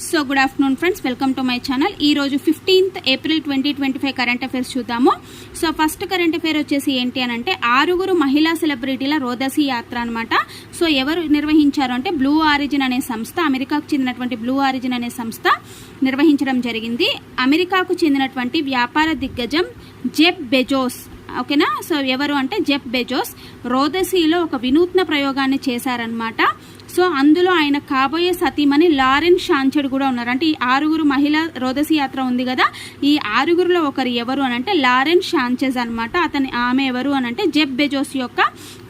So good afternoon friends welcome to my channel ఈ రోజు fifteenth April twenty twenty five current affairs చూద్దాము. So first current affair వచ్చేసి ఏంటి అని అంటే ఆరుగురు మహిళా సెలబ్రిటీల రోదసి యాత్ర అనమాట సో ఎవరు నిర్వహించారు అంటే బ్లూ ఆరిజిన్ అనే సంస్థ అమెరికాకు చెందినటువంటి బ్లూ ఆరిజిన్ అనే సంస్థ నిర్వహించడం జరిగింది. అమెరికాకు చెందినటువంటి వ్యాపార దిగ్గజం జెబ్ బెజోస్ ఓకేనా? సో ఎవరు అంటే జెఫ్ బెజోస్ రోదసీలో ఒక వినూత్న ప్రయోగాన్ని చేశారనమాట సో అందులో ఆయన కాబోయే సతీమణి లారెన్ షాంచెడ్ కూడా ఉన్నారు. అంటే ఈ ఆరుగురు మహిళా రోదసి యాత్ర ఉంది కదా ఈ ఆరుగురులో ఒకరు ఎవరు అని అంటే లారెన్ షాంచెజ్ అనమాట అతని ఆమె ఎవరు అని అంటే జెబ్ బెజోస్ యొక్క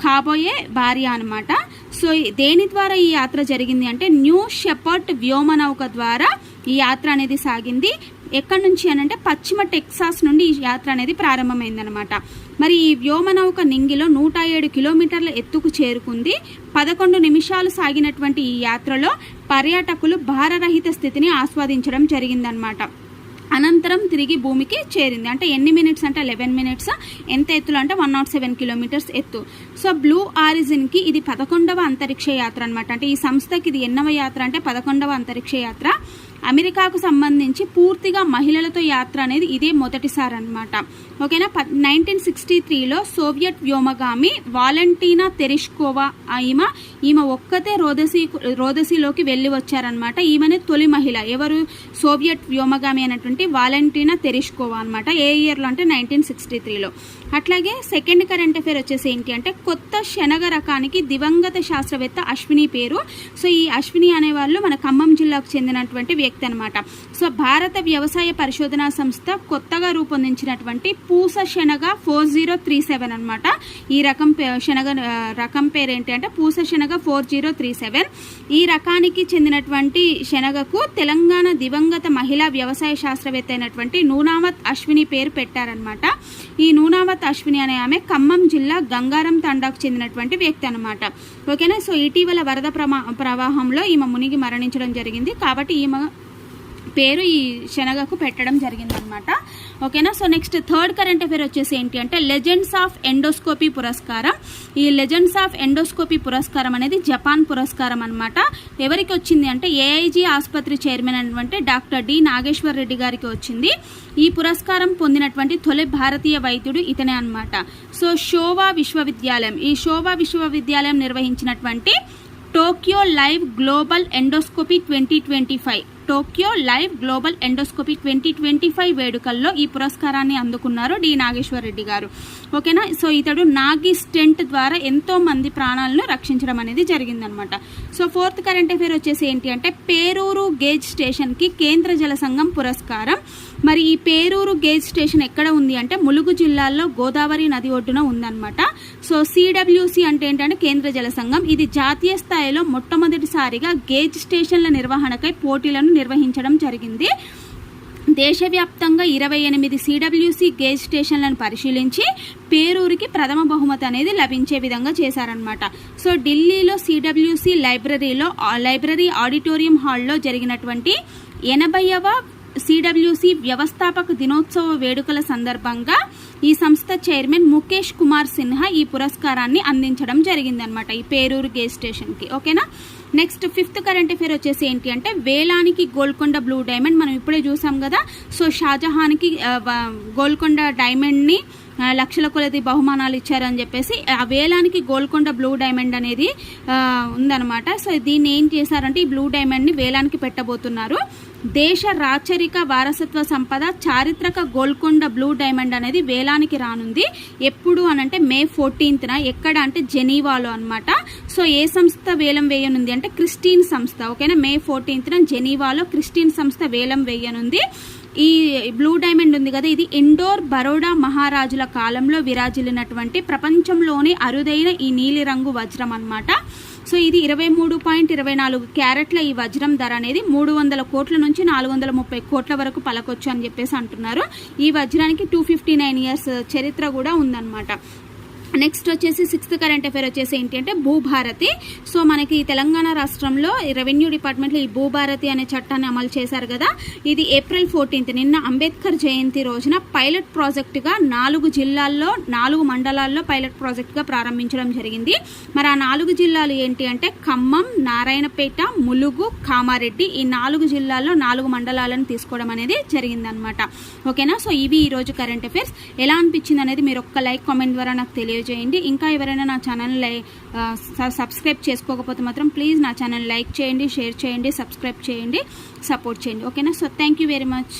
కాబోయే భార్య అనమాట సో దేని ద్వారా ఈ యాత్ర జరిగింది అంటే న్యూ షెపర్ట్ వ్యోమనౌక ద్వారా ఈ యాత్ర అనేది సాగింది. ఎక్కడి నుంచి అని అంటే పశ్చిమ టెక్సాస్ నుండి ఈ యాత్ర అనేది ప్రారంభమైందనమాట మరి ఈ వ్యోమనౌక నింగిలో నూట ఏడు కిలోమీటర్ల ఎత్తుకు చేరుకుంది. పదకొండు నిమిషాలు సాగినటువంటి ఈ యాత్రలో పర్యాటకులు భారరహిత స్థితిని ఆస్వాదించడం జరిగిందనమాట అనంతరం తిరిగి భూమికి చేరింది. అంటే ఎన్ని మినిట్స్ అంటే లెవెన్ మినిట్స్. ఎంత ఎత్తులో అంటే వన్ నాట్ సెవెన్ కిలోమీటర్స్ ఎత్తు. సో బ్లూ ఆరిజిన్కి ఇది పదకొండవ అంతరిక్ష యాత్ర అనమాట అంటే ఈ సంస్థకి ఇది ఎన్నవ యాత్ర అంటే పదకొండవ అంతరిక్ష యాత్ర. అమెరికాకు సంబంధించి పూర్తిగా మహిళలతో యాత్ర అనేది ఇదే మొదటిసారి అనమాట ఓకేనా నైన్టీన్ సిక్స్టీ త్రీలో సోవియట్ వ్యోమగామి వాలంటీనా తెరిష్కోవా ఈమె ఈమె ఒక్కతే రోదసి రోదసిలోకి వెళ్ళి వచ్చారనమాట ఈమెనే తొలి మహిళ. ఎవరు? సోవియట్ వ్యోమగామి అనేటువంటి వాలంటీనా తెరిష్కోవా అనమాట ఏ ఇయర్లో అంటే నైన్టీన్ సిక్స్టీ త్రీలో. అట్లాగే సెకండ్ కరెంట్ అఫేర్ వచ్చేసి ఏంటి అంటే కొత్త శనగ రకానికి దివంగత శాస్త్రవేత్త అశ్విని పేరు. సో ఈ అశ్విని అనేవాళ్ళు మన ఖమ్మం జిల్లాకు చెందినటువంటి వ్యక్తి అనమాట సో భారత వ్యవసాయ పరిశోధనా సంస్థ కొత్తగా రూపొందించినటువంటి పూస శనగ ఫోర్ జీరో త్రీ సెవెన్ అనమాట ఈ రకం పే- శనగ రకం పేరు ఏంటి అంటే పూస శనగ ఫోర్ జీరో త్రీ సెవెన్. ఈ రకానికి చెందినటువంటి శనగకు తెలంగాణ దివంగత మహిళా వ్యవసాయ శాస్త్రవేత్త అయినటువంటి నూనావత్ అశ్విని పేరు పెట్టారనమాట ఈ నూనావత్ అశ్విని అనే ఆమె ఖమ్మం జిల్లా గంగారం తండాకు చెందినటువంటి వ్యక్తి అనమాట ఓకేనా? సో ఇటీవల వరద ప్రమా ప్రవాహంలో ఈమె మునిగి మరణించడం జరిగింది. కాబట్టి ఈమె పేరు ఈ శనగకు పెట్టడం జరిగిందనమాట. ఓకేనా? So next third current affair వచ్చేసి ఏంటి అంటే లెజెండ్స్ ఆఫ్ ఎండోస్కోపీ పురస్కారం. ఈ లెజెండ్స్ ఆఫ్ ఎండోస్కోపీ పురస్కారం అనేది జపాన్ పురస్కారం అనమాట ఎవరికి వచ్చింది అంటే ఏఐజీ ఆసుపత్రి చైర్మన్ అటువంటి డాక్టర్ డి నాగేశ్వర్ రెడ్డి గారికి వచ్చింది. ఈ పురస్కారం పొందినటువంటి తొలి భారతీయ వైద్యుడు ఇతనే అనమాట సో షోవా విశ్వవిద్యాలయం ఈ షోవా విశ్వవిద్యాలయం నిర్వహించినటువంటి Tokyo live global endoscopy twenty twenty five. Tokyo live global endoscopy twenty twenty five వేడుకల్లో ఈ పురస్కారాన్ని అందుకున్నారు డి నాగేశ్వరరెడ్డి గారు. ఓకేనా? సో ఇతడు నాగి స్టెంట్ ద్వారా ఎంతో మంది ప్రాణాలను రక్షించడం అనేది జరిగిందనమాట. సో ఫోర్త్ కరెంట్ అఫేర్ వచ్చేసి ఏంటి అంటే పేరూరు గేజ్ స్టేషన్కి కేంద్ర జల సంఘం పురస్కారం. మరి ఈ పేరూరు గేజ్ స్టేషన్ ఎక్కడ ఉంది అంటే ములుగు జిల్లాలో గోదావరి నది ఒడ్డున ఉందన్నమాట సో సిడబ్ల్యూసి అంటే ఏంటంటే కేంద్ర జల సంఘం. ఇది జాతీయ స్థాయిలో మొట్టమొదటిసారిగా గేజ్ స్టేషన్ల నిర్వహణకై పోటీలను నిర్వహించడం జరిగింది. దేశవ్యాప్తంగా ఇరవై ఎనిమిది సిడబ్ల్యూసి గేజ్ స్టేషన్లను పరిశీలించి పేరూరికి ప్రథమ బహుమతి అనేది లభించే విధంగా చేశారనమాట సో ఢిల్లీలో సిడబ్ల్యూసి లైబ్రరీలో లైబ్రరీ ఆడిటోరియం హాల్లో జరిగినటువంటి ఎనభైవ సిడబ్ల్యూసి వ్యవస్థాపక దినోత్సవ వేడుకల సందర్భంగా ఈ సంస్థ చైర్మన్ ముఖేష్ కుమార్ సిన్హా ఈ పురస్కారాన్ని అందించడం జరిగిందనమాట ఈ పేరూరు గేజ్ స్టేషన్కి. ఓకేనా? నెక్స్ట్ ఫిఫ్త్ కరెంట్ అఫేర్ వచ్చేసి ఏంటి అంటే వేలానికి గోల్కొండ బ్లూ డైమండ్ మనం ఇప్పుడే చూసాం కదా. సో షాజహాన్కి గోల్కొండ డైమండ్ని లక్షల కొలది బహుమానాలు ఇచ్చారని చెప్పేసి ఆ వేలానికి గోల్కొండ బ్లూ డైమండ్ అనేది ఉందనమాట ఉందన్నమాట. సో దీన్ని ఏం చేశారంటే ఈ బ్లూ డైమండ్ని వేలానికి పెట్టబోతున్నారు. దేశ రాచరిక వారసత్వ సంపద చారిత్రక గోల్కొండ బ్లూ డైమండ్ అనేది వేలానికి రానుంది. ఎప్పుడు అనంటే మే ఫోర్టీన్త్న ఎక్కడ అంటే జెనీవాలో అనమాట సో ఏ సంస్థ వేలం వేయనుంది అంటే క్రిస్టియన్ సంస్థ. ఓకేనా? మే ఫోర్టీన్త్న జెనీవాలో క్రిస్టియన్ సంస్థ వేలం వేయనుంది. ఈ బ్లూ డైమండ్ ఉంది కదా ఇది ఇండోర్ బరోడా మహారాజుల కాలంలో విరాజిల్లినటువంటి ప్రపంచంలోనే అరుదైన ఈ నీలిరంగు వజ్రం అన్నమాట. సో ఇది ఇరవై మూడు పాయింట్ ఇరవై నాలుగు క్యారెట్ల ఈ వజ్రం ధర అనేది మూడు వందల కోట్ల నుంచి నాలుగు వందల ముప్పై కోట్ల వరకు పలకొచ్చు అని చెప్పేసి అంటున్నారు. ఈ వజ్రానికి టూ ఫిఫ్టీ నైన్ ఇయర్స్ చరిత్ర కూడా ఉందన్నమాట. నెక్స్ట్ వచ్చేసి సిక్స్త్ కరెంట్ అఫేర్ వచ్చేసి ఏంటి అంటే భూభారతి. సో మనకి తెలంగాణ రాష్ట్రంలో రెవెన్యూ డిపార్ట్మెంట్లో ఈ భూభారతి అనే చట్టాన్ని అమలు చేశారు కదా. ఇది ఏప్రిల్ ఫోర్టీన్త్ నిన్న అంబేద్కర్ జయంతి రోజున పైలట్ ప్రాజెక్టుగా నాలుగు జిల్లాల్లో నాలుగు మండలాల్లో పైలట్ ప్రాజెక్టుగా ప్రారంభించడం జరిగింది. మరి ఆ నాలుగు జిల్లాలు ఏంటి అంటే ఖమ్మం నారాయణపేట ములుగు కామారెడ్డి ఈ నాలుగు జిల్లాల్లో నాలుగు మండలాలను తీసుకోవడం అనేది జరిగిందనమాట ఓకేనా? సో ఇవి ఈరోజు కరెంట్ అఫైర్స్ ఎలా అనిపించింది అనేది మీరు ఒక్క లైక్ కామెంట్ ద్వారా నాకు చేయండి. ఇంకా ఎవరైనా నా ఛానల్ లై సబ్స్క్రైబ్ చేసుకోకపోతే మాత్రం ప్లీజ్ నా ఛానల్ లైక్ చేయండి షేర్ చేయండి సబ్స్క్రైబ్ చేయండి సపోర్ట్ చేయండి. ఓకేనా so thank you very much